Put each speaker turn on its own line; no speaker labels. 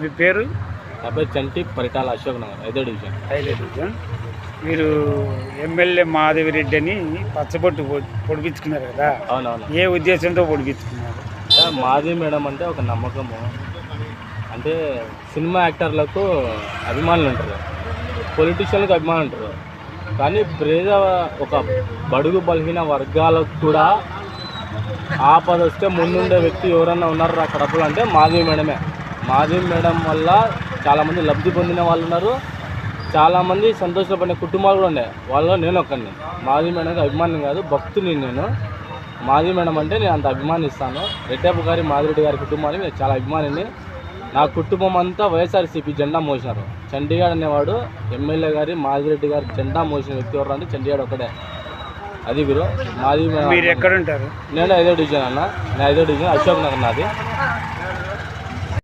మీ పేరు?
అబ్బాయి చంటి పరిటాల అశోక్ నగర్ ఐదో డివిజన్.
ఐదో డివిజన్. మీరు ఎమ్మెల్యే మాధవిరెడ్డి అని పచ్చబొట్టు పొడిపించుకున్నారు కదా?
అవునవును.
ఏ ఉద్దేశంతో పొడిపించుకున్నారు
మాధవి మేడం అంటే ఒక నమ్మకము. అంటే సినిమా యాక్టర్లకు అభిమానులు ఉంటారు. పొలిటీషియన్లకు అభిమానం ఉంటారు కానీ ప్రేద ఒక బడుగు బలహీన వర్గాలకు కూడా ఆపద వస్తే ముందుండే వ్యక్తి ఎవరన్నా ఉన్నారా కడపలో అంటే మాధవి మేడమే. మాధవి మేడం వల్ల చాలామంది లబ్ధి పొందిన వాళ్ళు ఉన్నారు. చాలామంది సంతోషపడిన కుటుంబాలు కూడా ఉన్నాయి. వాళ్ళలో నేను ఒక్కడిని. మాధవి మేడంకి అభిమానం కాదు భక్తుని నేను. మాధవి మేడం అంటే నేను అంత అభిమానిస్తాను. రెడ్డప్ప గారి మాధురెడ్డి గారి కుటుంబాన్ని నేను చాలా అభిమానిని. నా కుటుంబం అంతా వైఎస్ఆర్సీపీ జెండా మోసినారు. చండీగఢ్ అనేవాడు ఎమ్మెల్యే గారి మాధురెడ్డి గారి జెండా మోసిన వ్యక్తి ఎవరు అంటే చండీగఢ్ ఒకటే అది గురు మాది
మీరు ఎక్కడ ఉంటారు
నేను ఐదో డివిజన్ అన్న. నేను ఐదో డివిజన్ అశోక్ నగర్ నాది.